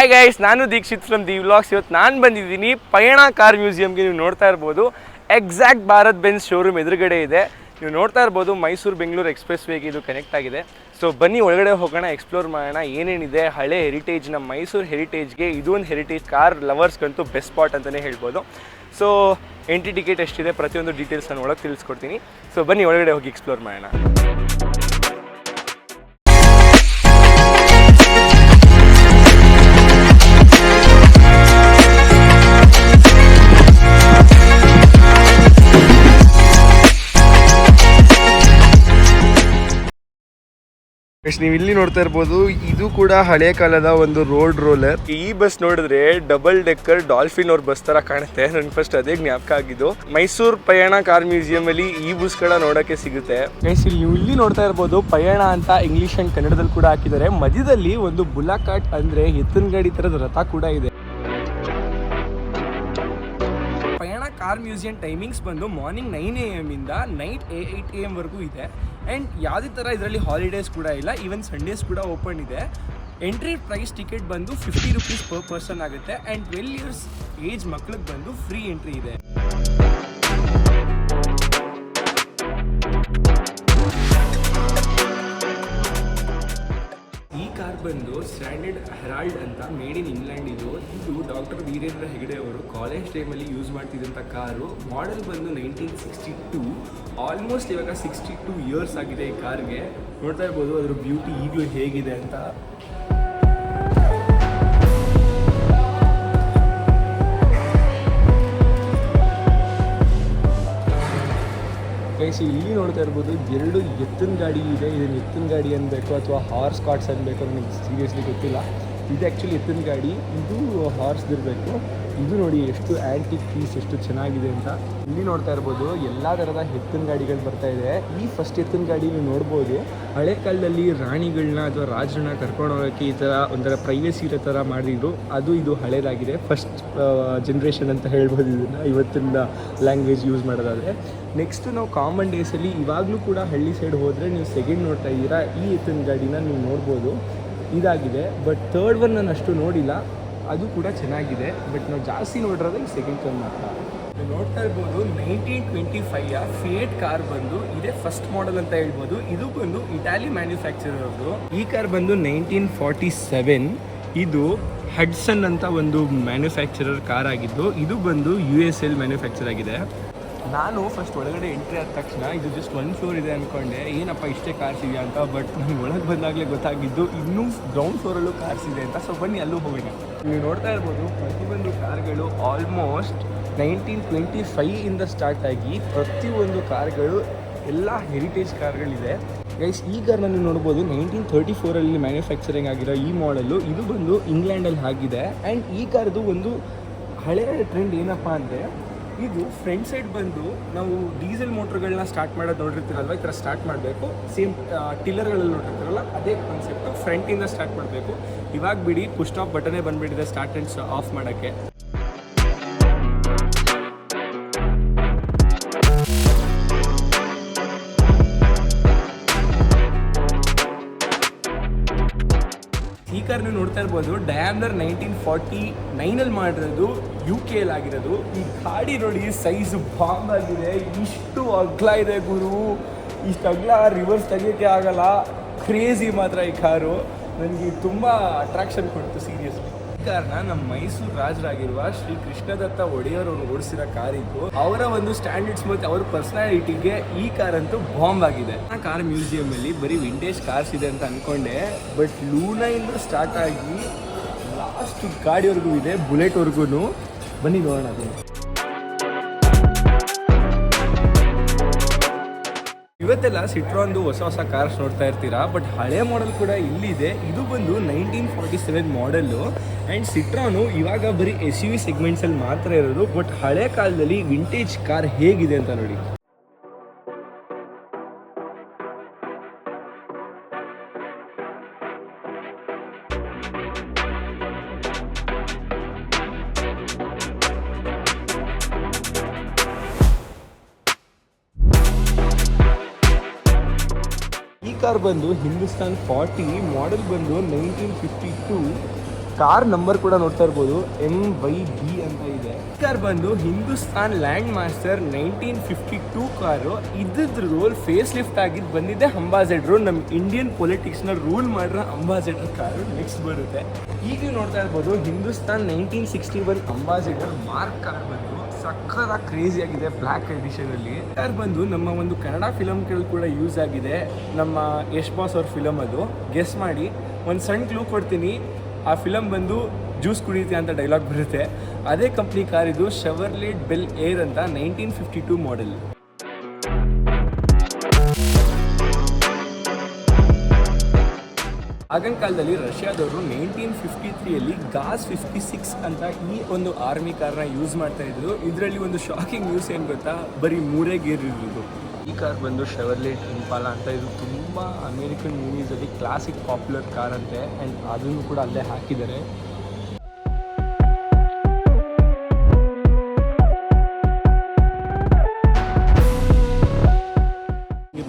Hi guys ನಾನು Dixit from the vlogs ಇವತ್ತು ನಾನು ಬಂದಿದ್ದೀನಿ ಪಯಣ ಕಾರ್ ಮ್ಯೂಸಿಯಂಗೆ ನೀವು ನೋಡ್ತಾ ಇರ್ಬೋದು ಎಕ್ಸಾಕ್ಟ್ ಭಾರತ್ ಬೆನ್ಸ್ ಶೋರೂಮ್ ಎದುರುಗಡೆ ಇದೆ. ನೀವು ನೋಡ್ತಾ ಇರ್ಬೋದು ಮೈಸೂರು ಬೆಂಗಳೂರು ಎಕ್ಸ್ಪ್ರೆಸ್ ವೇಗೆ ಇದು ಕನೆಕ್ಟ್ ಆಗಿದೆ. ಸೊ ಬನ್ನಿ, ಒಳಗಡೆ ಹೋಗೋಣ ಎಕ್ಸ್ಪ್ಲೋರ್ ಮಾಡೋಣ, ಏನೇನಿದೆ, ಹಳೆ ಹೆರಿಟೇಜ್ ನಮ್ಮ ಮೈಸೂರು ಹೆರಿಟೇಜ್ಗೆ ಒಂದು ಹೆರಿಟೇಜ್ ಕಾರ್ ಲವರ್ಸ್ಗಂತೂ ಬೆಸ್ಟ್ ಸ್ಪಾಟ್ ಅಂತಲೇ ಹೇಳ್ಬೋದು. ಸೊ ಎಂಟ್ರಿ ಟಿಕೆಟ್ ಎಷ್ಟಿದೆ, ಪ್ರತಿಯೊಂದು ಡೀಟೇಲ್ಸ್ ನಾನು ಒಳಗೆ ತಿಳಿಸ್ಕೊಡ್ತೀನಿ. ಸೊ ಬನ್ನಿ, ಒಳಗಡೆ ಹೋಗಿ ಎಕ್ಸ್ಪ್ಲೋರ್ ಮಾಡೋಣ. ನೀವು ಇಲ್ಲಿ ನೋಡ್ತಾ ಇರ್ಬೋದು ಇದು ಕೂಡ ಹಳೆ ಕಾಲದ ಒಂದು ರೋಡ್ ರೋಲರ್ ಈ ಬಸ್ ನೋಡಿದ್ರೆ ಡಬಲ್ ಡೆಕ್ಕರ್ ಡಾಲ್ಫಿನ್ ಅವ್ರ ಬಸ್ ತರ ಕಾಣುತ್ತೆ. ನನ್ ಫಸ್ಟ್ ಅದೇ ಜ್ಞಾಪಕ ಆಗಿದ್ದು. ಮೈಸೂರು ಪಯಣ ಕಾರ್ ಮ್ಯೂಸಿಯಂ ಅಲ್ಲಿ ಈ ಬಸ್ಗಳ ನೋಡಕ್ಕೆ ಸಿಗುತ್ತೆ. ನೀವು ಇಲ್ಲಿ ನೋಡ್ತಾ ಇರ್ಬೋದು ಪಯಣ ಅಂತ ಇಂಗ್ಲಿಷ್ ಅಂಡ್ ಕನ್ನಡದಲ್ಲಿ ಕೂಡ ಹಾಕಿದ್ದಾರೆ. ಮಧ್ಯದಲ್ಲಿ ಒಂದು ಬುಲಾಕಾಟ್ ಅಂದ್ರೆ ಎತ್ತಿನ ಗಾಡಿ ತರದ ರಥ ಕೂಡ ಇದೆ. ಕಾರ್ ಮ್ಯೂಸಿಯಂ ಟೈಮಿಂಗ್ಸ್ ಬಂದು ಮಾರ್ನಿಂಗ್ ನೈನ್ ಎ ಎಂ ಇಂದ ನೈಟ್ ಏಯ್ಟ್ ಎ ಎಂ ವರೆಗೂ ಇದೆ. ಆ್ಯಂಡ್ ಯಾವುದೇ ಥರ ಇದರಲ್ಲಿ ಹಾಲಿಡೇಸ್ ಕೂಡ ಇಲ್ಲ ಈವನ್ ಸಂಡೇಸ್ ಕೂಡ ಓಪನ್ ಇದೆ. ಎಂಟ್ರಿ ಪ್ರೈಸ್ ಟಿಕೆಟ್ ಬಂದು ಫಿಫ್ಟಿ ರುಪೀಸ್ ಪರ್ ಪರ್ಸನ್ ಆಗುತ್ತೆ. ಆ್ಯಂಡ್ ಟ್ವೆಲ್ ಇಯರ್ಸ್ ಏಜ್ ಮಕ್ಳಿಗೆ ಬಂದು ಫ್ರೀ ಎಂಟ್ರಿ ಇದೆ. ಬಂದು ಸ್ಟ್ಯಾಂಡರ್ಡ್ ಹೆರಾಲ್ಡ್ ಅಂತ ಮೇಡ್ ಇನ್ ಇಂಗ್ಲೆಂಡ್ ಇದು. ಇದು ಡಾಕ್ಟರ್ ವೀರೇಂದ್ರ ಹೆಗಡೆ ಅವರು ಕಾಲೇಜ್ ಟೈಮಲ್ಲಿ ಯೂಸ್ ಮಾಡ್ತಿದ್ದಂಥ ಕಾರು. ಮಾಡೆಲ್ ಬಂದು ನೈನ್ಟೀನ್ ಸಿಕ್ಸ್ಟಿ ಟೂ ಆಲ್ಮೋಸ್ಟ್ ಇವಾಗ ಸಿಕ್ಸ್ಟಿ ಟೂ ಇಯರ್ಸ್ ಆಗಿದೆ ಈ ಕಾರ್ಗೆ. ನೋಡ್ತಾ ಇರ್ಬೋದು, ಅದ್ರ ಬ್ಯೂಟಿ ಈಗಲೂ ಹೇಗಿದೆ ಅಂತ. ಗೈಸ್ ಇಲ್ಲಿ ನೋಡ್ತಾ ಇರ್ಬೋದು. ಎರಡು ಎತ್ತಿನ ಗಾಡಿ ಇದೆ. ಇದನ್ನು ಎತ್ತಿನ ಗಾಡಿ ಅನ್ಬೇಕು ಅಥವಾ ಹಾರ್ಸ್ ಕಾರ್ಟ್ಸ್ ಅನ್ಬೇಕು ನನಗೆ ಸೀರಿಯಸ್ಲಿ ಗೊತ್ತಿಲ್ಲ. ಇದು ಆ್ಯಕ್ಚುಲಿ ಎತ್ತಿನ ಗಾಡಿ. ಇದು ಹಾರ್ಸ್ ಇರಬೇಕು. ಇದು ನೋಡಿ ಎಷ್ಟು ಆ್ಯಂಟಿಕ್ ಪೀಸ್ ಎಷ್ಟು ಚೆನ್ನಾಗಿದೆ ಅಂತ. ಇಲ್ಲಿ ನೋಡ್ತಾ ಇರ್ಬೋದು, ಎಲ್ಲ ಥರದ ಎತ್ತಿನ ಗಾಡಿಗಳು ಬರ್ತಾ ಇದೆ. ಈ ಫಸ್ಟ್ ಎತ್ತಿನ ಗಾಡಿ ನೀವು ನೋಡ್ಬೋದು. ಹಳೆ ಕಾಲದಲ್ಲಿ ರಾಣಿಗಳನ್ನ ಅಥವಾ ರಾಜರನ್ನ ಕರ್ಕೊಂಡು ಹೋಗೋಕ್ಕೆ ಈ ಥರ ಒಂಥರ ಪ್ರೈವೇಸಿ ಇರೋ ಥರ ಮಾಡಿದ್ರು. ಅದು ಇದು ಹಳೇದಾಗಿದೆ. ಫಸ್ಟ್ ಜನ್ರೇಷನ್ ಅಂತ ಹೇಳ್ಬೋದು ಇದನ್ನು. ಇವತ್ತಿನ ಲ್ಯಾಂಗ್ವೇಜ್ ಯೂಸ್ ಮಾಡೋದಾದರೆ. ನೆಕ್ಸ್ಟ್ ನಾವು ಕಾಮನ್ ಡೇಸಲ್ಲಿ ಇವಾಗಲೂ ಕೂಡ ಹಳ್ಳಿ ಸೈಡ್ ಹೋದರೆ ನೀವು ಸೆಕೆಂಡ್ ನೋಡ್ತಾ ಇದ್ದೀರಾ. ಈ ಎತ್ತಿನ ಗಾಡಿನ ನೀವು ನೋಡ್ಬೋದು. ಇದಾಗಿದೆ. ಬಟ್ ಥರ್ಡ್ ಒನ್ ನಾನು ಅಷ್ಟು ನೋಡಿಲ್ಲ. ಅದು ಕೂಡ ಚೆನ್ನಾಗಿದೆ ಬಟ್ ನಾವು ಜಾಸ್ತಿ ನೋಡಿರೋದು ಈ ಸೆಕೆಂಡ್ ನೀವು ನೋಡ್ತಾ ಇರ್ಬೋದು nineteen twenty five Fiat car ಬಂದು ಇದೇ ಫಸ್ಟ್ ಮಾಡೆಲ್ ಅಂತ ಹೇಳ್ಬೋದು. ಇದು ಬಂದು ಇಟಾಲಿ ಮ್ಯಾನುಫ್ಯಾಕ್ಚರರ್ ಅವರು ಈ ಕಾರ್ ಬಂದು ನೈನ್ಟೀನ್ ಫಾರ್ಟಿ ಸೆವೆನ್ ಇದು ಹಡ್ಸನ್ ಅಂತ ಒಂದು ಮ್ಯಾನುಫ್ಯಾಕ್ಚರರ್ ಕಾರ್ ಆಗಿದ್ದು ಇದು ಬಂದು ಯು ಎಸ್ ಎಲ್ ಮ್ಯಾನುಫ್ಯಾಕ್ಚರ್ ಆಗಿದೆ. ನಾನು ಫಸ್ಟ್ ಒಳಗಡೆ ಎಂಟ್ರಿ ಆದ ತಕ್ಷಣ ಇದು ಜಸ್ಟ್ ಒನ್ ಫ್ಲೋರ್ ಇದೆ ಅಂದ್ಕೊಂಡೆ ಏನಪ್ಪ ಇಷ್ಟೇ ಕಾರ್ಸ್ ಇದೆಯಾ ಅಂತ ಬಟ್ ನನಗೆ ಒಳಗೆ ಬಂದಾಗಲೇ ಗೊತ್ತಾಗಿದ್ದು ಇನ್ನೂ ಗ್ರೌಂಡ್ ಫ್ಲೋರಲ್ಲೂ ಕಾರ್ಸ್ ಇದೆ ಅಂತ. ಸೊ ಬನ್ನಿ, ಅಲ್ಲೂ ಹೋಗೋಣ. ನೀವು ನೋಡ್ತಾ ಇರ್ಬೋದು ಪ್ರತಿಯೊಂದು ಕಾರ್ಗಳು ಆಲ್ಮೋಸ್ಟ್ ನೈನ್ಟೀನ್ ಟ್ವೆಂಟಿ ಫೈವ್ ಇಂದ ಸ್ಟಾರ್ಟ್ ಆಗಿ ಪ್ರತಿಯೊಂದು ಕಾರ್ಗಳು ಎಲ್ಲ ಹೆರಿಟೇಜ್ ಕಾರ್ಗಳಿದೆ ಗೈಸ್ ಈ ನಾನು ನೋಡ್ಬೋದು ನೈನ್ಟೀನ್ ತರ್ಟಿ ಫೋರಲ್ಲಿ ಮ್ಯಾನುಫ್ಯಾಕ್ಚರಿಂಗ್ ಆಗಿರೋ ಈ ಮಾಡೆಲ್ಲು ಇದು ಬಂದು ಇಂಗ್ಲೆಂಡಲ್ಲಿ ಆಗಿದೆ. ಆ್ಯಂಡ್ ಈ ಕಾರ್ದು ಒಂದು ಹಳೆಯ ಟ್ರೆಂಡ್ ಏನಪ್ಪ ಅಂದರೆ ಇದು ಫ್ರಂಟ್ ಸೈಡ್ ಬಂದು ನಾವು ಡೀಸೆಲ್ ಮೋಟ್ರ್ಗಳನ್ನ ಸ್ಟಾರ್ಟ್ ಮಾಡೋದು ನೋಡಿರ್ತೀರಲ್ವ? ಈ ಥರ ಸ್ಟಾರ್ಟ್ ಮಾಡಬೇಕು. ಸೇಮ್ ಟಿಲ್ಲರ್ಗಳಲ್ಲಿ ನೋಡಿರ್ತೀರಲ್ಲ, ಅದೇ ಕಾನ್ಸೆಪ್ಟು ಫ್ರಂಟಿಂದ ಸ್ಟಾರ್ಟ್ ಮಾಡಬೇಕು. ಇವಾಗ ಬಿಡಿ ಪುಷ್ ಆಫ್ ಬಟನೇ ಬಂದುಬಿಟ್ಟಿದೆ ಸ್ಟಾರ್ಟ್ ಆ್ಯಂಡ್ ಆಫ್ ಮಾಡೋಕ್ಕೆ. ಕಾರ್ ನೀವು ನೋಡ್ತಾ ಇರ್ಬೋದು ಡಯಾಮ್ಲರ್ ನೈನ್ಟೀನ್ ಫಾರ್ಟಿ ನೈನಲ್ಲಿ ಮಾಡಿರೋದು ಯು ಕೆ ಎಲ್ ಆಗಿರೋದು. ಈ ಗಾಡಿ ನೋಡಿ ಸೈಜ್ ಬಾಂಬ್ ಆಗಿದೆ. ಇಷ್ಟು ಅಗ್ಲ ಇದೆ ಗುರು. ಇಷ್ಟು ಅಗ್ಲ ರಿವರ್ಸ್ ತೆಗಿಯೋಕ್ಕೆ ಆಗಲ್ಲ. ಕ್ರೇಜಿ ಮಾತ್ರ ಈ ಕಾರು. ನನಗೆ ತುಂಬ ಅಟ್ರಾಕ್ಷನ್ ಕೊಡ್ತು ಸೀರಿಯಸ್ಲಿ. ಈ ಕಾರ್ನ ನಮ್ಮ ಮೈಸೂರು ರಾಜರಾಗಿರುವ ಶ್ರೀ ಕೃಷ್ಣದತ್ತ ಒಡೆಯರ್ ಅವರು ಓಡಿಸಿರೋ ಕಾರ್ ಇತ್ತು ಅವರ ಒಂದು ಸ್ಟ್ಯಾಂಡರ್ಡ್ಸ್ ಮತ್ತು ಅವ್ರ ಪರ್ಸನಾಲಿಟಿಗೆ ಈ ಕಾರ್ ಅಂತೂ ಬಾಂಬ್ ಆಗಿದೆ. ಆ ಕಾರ್ ಮ್ಯೂಸಿಯಂ ಅಲ್ಲಿ ಬರೀ ವಿಂಟೇಜ್ ಕಾರ್ಸ್ ಇದೆ ಅಂತ ಅನ್ಕೊಂಡೆ ಬಟ್ ಲೂನಾ ಇಂದ ಸ್ಟಾರ್ಟ್ ಆಗಿ ಲಾಸ್ಟ್ ಗಾಡಿವರೆಗೂ ಇದೆ ಬುಲೆಟ್ವರೆಗೂ ಬನ್ನಿ ನೋಡೋಣ ಅದನ್ನು ಇವತ್ತೆಲ್ಲ ಸಿಟ್ರಾನ್ದು ಹೊಸ ಹೊಸ ಕಾರ್ಸ್ ನೋಡ್ತಾ ಇರ್ತೀರಾ ಬಟ್ ಹಳೆ ಮಾಡೆಲ್ ಕೂಡ ಇಲ್ಲಿದೆ. ಇದು ಬಂದು nineteen forty seven model and Citroen ಇವಾಗ ಬರೀ ಎಸ್ ಯು ವಿ ಸೆಗ್ಮೆಂಟ್ಸಲ್ಲಿ ಮಾತ್ರ ಇರೋದು ಬಟ್ ಹಳೆ ಕಾಲದಲ್ಲಿ ವಿಂಟೇಜ್ ಕಾರ್ ಹೇಗಿದೆ ಅಂತ ನೋಡಿ. ಕಾರ್ ಬಂದು ಹಿಂದೂಸ್ತಾನ್ ಫಾರ್ಟಿ ಮಾಡೆಲ್ ಬಂದು nineteen fifty two car number ಕೂಡ ನೋಡ್ತಾ ಇರ್ಬೋದು. ಎಂ ವೈ ಬಿ ಅಂತ ಇದೆ. ಕಾರ್ ಬಂದು Hindustan Landmaster nineteen fifty two car. ಇದ್ರದ್ದು ರೋಲ್ ಫೇಸ್ ಲಿಫ್ಟ್ ಆಗಿದ್ದು ಬಂದಿದೆ ಅಂಬಾಸೆಡ್ರು ನಮ್ಮ ಇಂಡಿಯನ್ ಪೊಲಿಟಿಕ್ಸ್ನ ರೂಲ್ ಮಾಡಿರೋ ಅಂಬಾಸೆಡರ್ ಕಾರು ನೆಕ್ಸ್ಟ್ ಬರುತ್ತೆ. ಈಗ ನೋಡ್ತಾ ಇರ್ಬೋದು, Hindustan nineteen sixty one Ambassador Mark car ಬಂದು ಸಕ್ಕರ ಕ್ರೇಜಿ ಆಗಿದೆ ಬ್ಲ್ಯಾಕ್ ಎಡಿಷನ್ ಅಲ್ಲಿ. ಕಾರ್ ಬಂದು ನಮ್ಮ ಒಂದು ಕನ್ನಡ ಫಿಲಮ್ಗಳು ಕೂಡ ಯೂಸ್ ಆಗಿದೆ. ನಮ್ಮ ಯಶ್ ಬಾಸ್ ಅವ್ರ ಫಿಲಮ್ ಅದು. ಗೆಸ್ ಮಾಡಿ. ಒಂದು ಸಣ್ಣ ಕ್ಲೂ ಕೊಡ್ತೀನಿ. ಆ ಫಿಲಮ್ ಬಂದು ಜ್ಯೂಸ್ ಕುಡಿಯುತ್ತೆ ಅಂತ ಡೈಲಾಗ್ ಬರುತ್ತೆ. ಅದೇ ಕಂಪ್ನಿ ಕಾರ್ ಇದು ಶವರ್ಲೇಟ್ ಬೆಲ್ ಏರ್ ಅಂತ ನೈನ್ಟೀನ್ ಫಿಫ್ಟಿ ಟೂ ಮಾಡೆಲ್ ಆಗಿನ ಕಾಲದಲ್ಲಿ ರಷ್ಯಾದವರು ನೈನ್ಟೀನ್ ಫಿಫ್ಟಿ ತ್ರೀಯಲ್ಲಿ ಗಾಸ್ ಫಿಫ್ಟಿ ಸಿಕ್ಸ್ ಅಂತ ಈ ಒಂದು ಆರ್ಮಿ ಕಾರ್ನ ಯೂಸ್ ಮಾಡ್ತಾ ಇದ್ರು. ಇದರಲ್ಲಿ ಒಂದು ಶಾಕಿಂಗ್ ನ್ಯೂಸ್ ಏನು ಗೊತ್ತಾ? ಬರೀ ಮೂರೇ ಗೇರ್ ಇರೋದು. ಈ ಕಾರ್ ಬಂದು ಶೆವರ್ಲೆಟ್ ಇಂಪಾಲ ಅಂತ ಇದು ತುಂಬ ಅಮೇರಿಕನ್ ಮೂವೀಸಲ್ಲಿ ಕ್ಲಾಸಿಕ್ ಪಾಪ್ಯುಲರ್ ಕಾರ್ ಅಂತೆ ಆ್ಯಂಡ್ ಅದನ್ನು ಕೂಡ ಅಲ್ಲೇ ಹಾಕಿದ್ದಾರೆ.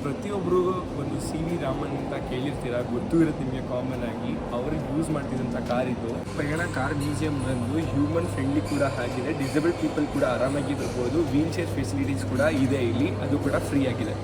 ಪ್ರತಿಯೊಬ್ಬರಿಗೂ ಒಂದು ಸಿ ರಾಮನ್ ಅಂತ ಕೇಳಿರ್ತೀರ? ಗೊತ್ತೂ ಇರುತ್ತೆ ನಿಮಗೆ ಕಾಮನ್ ಆಗಿ. ಅವ್ರಿಗೆ ಯೂಸ್ ಮಾಡ್ತಿದ್ದಂಥ ಕಾರ್ ಇದು. ಪ್ರಯಾಣ ಕಾರ್ ಮ್ಯೂಸಿಯಂ ಬಂದು ಹ್ಯೂಮನ್ ಫ್ರೆಂಡ್ಲಿ ಕೂಡ ಆಗಿದೆ. ಡಿಸೇಬಲ್ ಪೀಪಲ್ ಕೂಡ ಆರಾಮಾಗಿ ಬರ್ಬೋದು. ವೀಲ್ ಚೇರ್ ಫೆಸಿಲಿಟೀಸ್ ಕೂಡ ಇದೆ ಇಲ್ಲಿ. ಅದು ಕೂಡ ಫ್ರೀ ಆಗಿದೆ.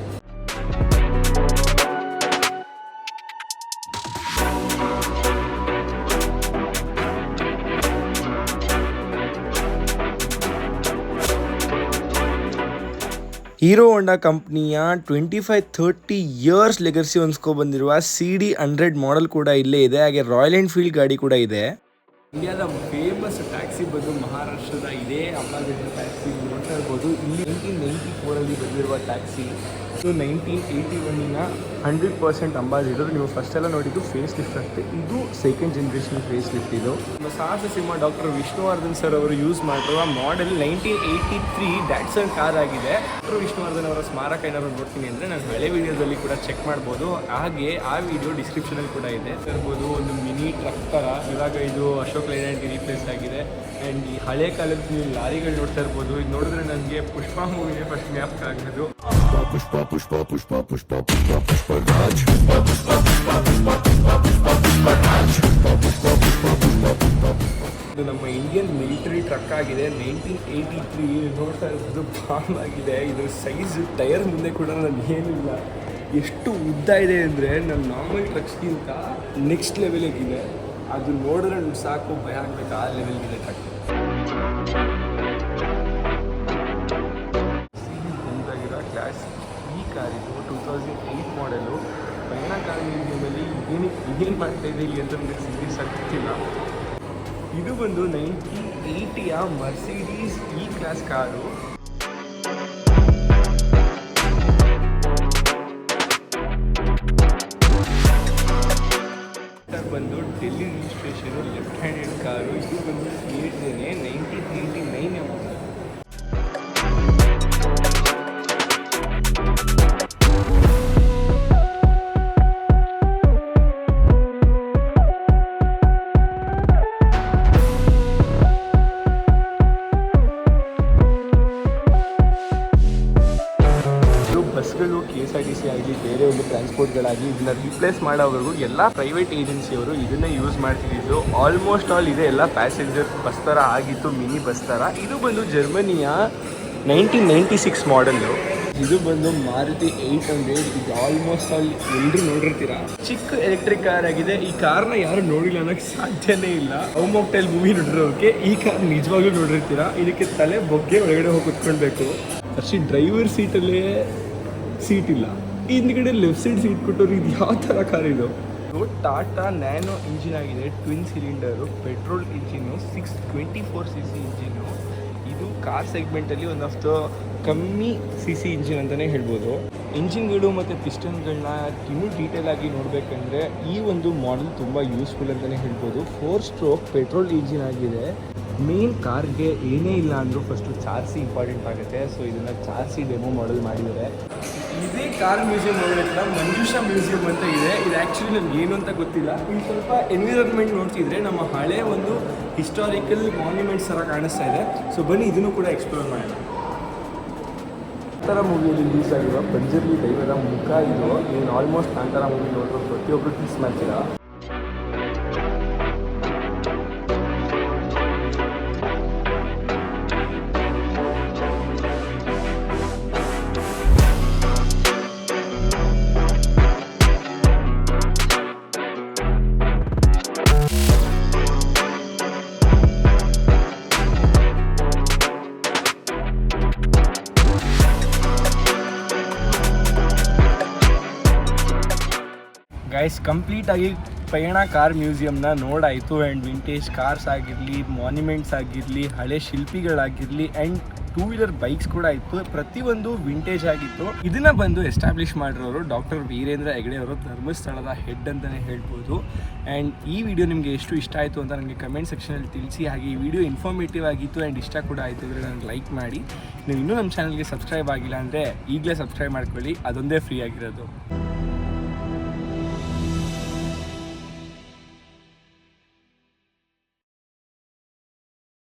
Hero Honda ಕಂಪ್ನಿಯ twenty five thirty years legacy ಹೊಂದ್ಕೊ ಬಂದಿರುವ ಸಿ ಡಿ ಹಂಡ್ರೆಡ್ ಮಾಡೆಲ್ ಕೂಡ ಇಲ್ಲೇ ಇದೆ. ಹಾಗೆ ರಾಯಲ್ ಎನ್ಫೀಲ್ಡ್ ಗಾಡಿ ಕೂಡ ಇದೆ. ಇಂಡಿಯಾದ ಫೇಮಸ್ ಟ್ಯಾಕ್ಸಿ ಬಂದು ಮಹಾರಾಷ್ಟ್ರದ ಇದೇ ಅಪ್ಪಾಜಿ ಟ್ಯಾಕ್ಸಿ ನೋಡ್ತಾ ಇರ್ಬೋದು ಇಲ್ಲಿ ನೈನ್ಟೀನ್ ನೈಂಟಿ ಫೋರಲ್ಲಿ ಬಂದಿರುವ ಟ್ಯಾಕ್ಸಿ ಸೊ ನೈನ್ಟೀನ್ ಏಯ್ಟಿ ಒನ್ನಿನ ಹಂಡ್ರೆಡ್ ಪರ್ಸೆಂಟ್ ಅಂಬಾಸಿಡರ್ ನೀವು ಫಸ್ಟ್ ಎಲ್ಲ ನೋಡಿದ್ದು ಫೇಸ್ ಲಿಫ್ಟ್ ಆಗುತ್ತೆ ಇದು ಸೆಕೆಂಡ್ ಜನ್ರೇಷನ್ ಫೇಸ್ ಲಿಫ್ಟ್ ಇದು ಸಾಹಸ ಸಿಂಹ ಡಾಕ್ಟರ್ ವಿಷ್ಣುವರ್ಧನ್ ಸರ್ ಅವರು ಯೂಸ್ ಮಾಡಿರುವ model nineteen eighty three Datsun car ಆಗಿದೆ. ಡಾಕ್ಟರ್ ವಿಷ್ಣುವರ್ಧನ್ ಅವರ ಸ್ಮಾರಕ ಏನಾದರೂ ನೋಡ್ತೀನಿ ಅಂದರೆ ನಾನು ಹಳೆ ವಿಡಿಯೋದಲ್ಲಿ ಕೂಡ ಚೆಕ್ ಮಾಡ್ಬೋದು. ಹಾಗೆ ಆ ವಿಡಿಯೋ ಡಿಸ್ಕ್ರಿಪ್ಷನಲ್ಲಿ ಕೂಡ ಇದೆ. ಇರ್ಬೋದು ಒಂದು ಮಿನಿ ಟ್ರಕ್ ಥರ ಇವಾಗ ಇದು ಅಶೋಕ್ ಲೈಲ್ಯಾಂಡ್ ರೀಪ್ಲೇಸ್ ಆಗಿದೆ. ಆ್ಯಂಡ್ ಈ ಹಳೆ ಕಾಲದ ನೀವು ಲಾರಿಗಳು ನೋಡ್ತಾ ಇರ್ಬೋದು. ಇದು ನೋಡಿದ್ರೆ ನನಗೆ ಪುಷ್ಪ ಮೂವಿನೇ ಫಸ್ಟ್ ಜ್ಞಾಪಕ ಆಗೋದು. Pushpa, pushpa, pushpa, pushpa, pushpa, pushpa, Raj. ಇದು ನಮ್ಮ ಇಂಡಿಯನ್ ಮಿಲಿಟರಿ ಟ್ರಕ್ ಆಗಿದೆ. ನೈನ್ಟೀನ್ ಏಯ್ಟಿ ತ್ರೀ ನೋಡ್ತಾ ಇರೋದು ಬಾಂಬ್ ಆಗಿದೆ. ಇದು ಸೈಜ್ ಟೈರ್ ಮುಂದೆ ಕೂಡ ನಾನು ಏನಿಲ್ಲ. ಎಷ್ಟು ಉದ್ದ ಇದೆ ಅಂದರೆ ನಮ್ಮ ನಾರ್ಮಲ್ ಟ್ರಕ್ಸ್ಗಿಂತ ನೆಕ್ಸ್ಟ್ ಲೆವೆಲಿಗಿದೆ ಅದು ನೋಡಿದ್ರೆ ಸಾಕು ಭಯ ಆಗಬೇಕು. ಆ ಲೆವೆಲ್ಗಿದೆ ಟ್ರಕ್ ಏನಕ್ಕೆ ಏನು ಮಾಡ್ತಾ ಇದೆ ಇಲ್ಲಿ ಅಂತ ನನಗೆ ಸೀರಿಯಸ್ ಆಗ್ತಿಲ್ಲ ಇದು ಬಂದು ನೈನ್ಟೀನ್ ಏಯ್ಟಿಯ ಮರ್ಸಿಡೀಸ್ ಇ ಕ್ಲಾಸ್ ಕಾರು ಬಸ್ಗಳು K S R T C ಆಗಲಿ ಬೇರೆ ಒಂದು ಟ್ರಾನ್ಸ್ಪೋರ್ಟ್ಗಳಾಗಲಿ ಇದನ್ನ ರೀಪ್ಲೇಸ್ ಮಾಡೋವರೆಗೂ ಎಲ್ಲ ಪ್ರೈವೇಟ್ ಏಜೆನ್ಸಿಯವರು ಇದನ್ನೇ ಯೂಸ್ ಮಾಡ್ತಿದ್ದು. ಆಲ್ಮೋಸ್ಟ್ ಆಲ್ ಇದೆ ಎಲ್ಲ ಪ್ಯಾಸೆಂಜರ್ ಬಸ್ ಥರ ಆಗಿತ್ತು ಮಿನಿ ಬಸ್ ಥರ. ಇದು ಬಂದು ಜರ್ಮನಿಯ ನೈನ್ಟೀನ್ ನೈಂಟಿ ಸಿಕ್ಸ್ ಮಾಡೆಲ್ಲು ಇದು ಬಂದು ಮಾರುತಿ ಏಯ್ಟ್ ಹಂಡ್ರೆಡ್ ಇದು ಆಲ್ಮೋಸ್ಟ್ ಆಲ್ ಎಲ್ಲರೂ ನೋಡಿರ್ತೀರ? ಚಿಕ್ಕ ಎಲೆಕ್ಟ್ರಿಕ್ ಕಾರ್ ಆಗಿದೆ. ಈ ಕಾರ್ನ ಯಾರು ನೋಡಿಲ್ಲ ಅನ್ನೋಕ್ಕೆ ಸಾಧ್ಯನೇ ಇಲ್ಲ. ಟೈಲ್ ಮೂವಿ ನೋಡಿರೋಕೆ ಈ ಕಾರ್ ನಿಜವಾಗ್ಲೂ ನೋಡಿರ್ತೀರಾ? ಇದಕ್ಕೆ ತಲೆ ಬೊಗ್ಗೆ ಒಳಗಡೆ ಹೋಗಿ ಕುತ್ಕೊಳ್ಬೇಕು. ಅಷ್ಟೇ ಡ್ರೈವರ್ ಸೀಟಲ್ಲೇ ಸೀಟ್ ಇಲ್ಲ. ಹಿಂದ್ಗಡೆ ಲೆಫ್ಟ್ ಸೈಡ್ ಸೀಟ್ ಕೊಟ್ಟವ್ರು ಇದು ಯಾವ ಥರ ಕಾರ್ ಇದು? ಟಾಟಾ ನ್ಯಾನೋ ಇಂಜಿನ್ ಆಗಿದೆ twin cylinder petrol engine six twenty four C C engine ಇದು ಕಾರ್ ಸೆಗ್ಮೆಂಟಲ್ಲಿ ಒನ್ ಆಫ್ ದ ಕಮ್ಮಿ ಸಿ ಸಿ ಇಂಜಿನ್ ಅಂತಲೇ ಹೇಳ್ಬೋದು ಇಂಜಿನ್ಗಳು ಮತ್ತು ಪಿಸ್ಟನ್ಗಳನ್ನ ಇನ್ನೂ ಡೀಟೇಲ್ ಆಗಿ ನೋಡಬೇಕಂದ್ರೆ ಈ ಒಂದು ಮಾಡೆಲ್ ತುಂಬ ಯೂಸ್ಫುಲ್ ಅಂತಲೇ ಹೇಳ್ಬೋದು. ಫೋರ್ ಸ್ಟ್ರೋಕ್ ಪೆಟ್ರೋಲ್ ಇಂಜಿನ್ ಆಗಿದೆ. ಮೇನ್ ಕಾರ್ಗೆ ಏನೇ ಇಲ್ಲ ಅಂದರೂ ಫಸ್ಟು ಚಾರ್ಸಿ ಇಂಪಾರ್ಟೆಂಟ್ ಆಗುತ್ತೆ. ಸೊ ಇದನ್ನು ಚಾರ್ಸಿ ಡೆಮೋ ಮಾಡೆಲ್ ಮಾಡಿದ್ದಾರೆ. ಇದೇ, ಕಾರ್ ಮ್ಯೂಸಿಯಂ ಹತ್ರ ಮಂಜುಷಾ ಮ್ಯೂಸಿಯಂ ಅಂತ ಇದೆ. ಇದು ಆ್ಯಕ್ಚುಲಿ ನನಗೆ ಏನು ಅಂತ ಗೊತ್ತಿಲ್ಲ. ಇಲ್ಲಿ ಸ್ವಲ್ಪ ಎನ್ವಿರಾನ್ಮೆಂಟ್ ನೋಡ್ತಿದ್ರೆ ನಮ್ಮ ಹಳೆ ಒಂದು ಹಿಸ್ಟಾರಿಕಲ್ ಮಾನ್ಯುಮೆಂಟ್ಸ್ ಥರ ಕಾಣಿಸ್ತಾ ಇದೆ. ಸೊ ಬನ್ನಿ, ಇದನ್ನು ಕೂಡ ಎಕ್ಸ್ಪ್ಲೋರ್ ಮಾಡೋಣ. ಕಾಂತಾರ ಮೂವಿಯಲ್ಲಿ ರಿಲೀಸ್ ಆಗಿರೋ ಪಂಜರ್ಲಿ ದೈವದ ಮುಖ ಇದು. ನೀನು ಆಲ್ಮೋಸ್ಟ್ ಕಾಂತಾರ ಮೂವಿ ನೋಡಿರೋ ಪ್ರತಿಯೊಬ್ಬರು ಮಿಸ್ ಮಾಡ್ತೀರಾ? ಗೈಸ್ ಕಂಪ್ಲೀಟಾಗಿ ಪಯಣ ಕಾರ್ ಮ್ಯೂಸಿಯಮ್ನ ನೋಡಾಯಿತು ಆ್ಯಂಡ್ ವಿಂಟೇಜ್ ಕಾರ್ಸ್ ಆಗಿರಲಿ ಮಾನ್ಯುಮೆಂಟ್ಸ್ ಆಗಿರಲಿ, ಹಳೆ ಶಿಲ್ಪಿಗಳಾಗಿರಲಿ ಆ್ಯಂಡ್ ಟೂ ವೀಲರ್ ಬೈಕ್ಸ್ ಕೂಡ ಇತ್ತು. ಪ್ರತಿಯೊಂದು ವಿಂಟೇಜ್ ಆಗಿತ್ತು. ಇದನ್ನ ಬಂದು ಎಸ್ಟಾಬ್ಲಿಷ್ ಮಾಡಿರೋರು ಡಾಕ್ಟರ್ ವೀರೇಂದ್ರ ಹೆಗಡೆ ಅವರು. ಧರ್ಮಸ್ಥಳದ ಹೆಡ್ ಅಂತಲೇ ಹೇಳ್ಬೋದು. ಆ್ಯಂಡ್ ಈ ವಿಡಿಯೋ ನಿಮಗೆ ಎಷ್ಟು ಇಷ್ಟ ಆಯಿತು ಅಂತ ನನಗೆ ಕಮೆಂಟ್ ಸೆಕ್ಷನಲ್ಲಿ ತಿಳಿಸಿ. ಹಾಗೆ ಈ ವಿಡಿಯೋ ಇನ್ಫಾರ್ಮೇಟಿವ್ ಆಗಿತ್ತು ಆ್ಯಂಡ್ ಇಷ್ಟ ಕೂಡ ಆಯಿತು ಅಂದರೆ ನನಗೆ ಲೈಕ್ ಮಾಡಿ. ನೀವು ಇನ್ನೂ ನಮ್ಮ ಚಾನಲ್ಗೆ ಸಬ್ಸ್ಕ್ರೈಬ್ ಆಗಿಲ್ಲ ಅಂದರೆ ಈಗಲೇ ಸಬ್ಸ್ಕ್ರೈಬ್ ಮಾಡ್ಕೊಳ್ಳಿ. ಅದೊಂದೇ ಫ್ರೀ ಆಗಿರೋದು.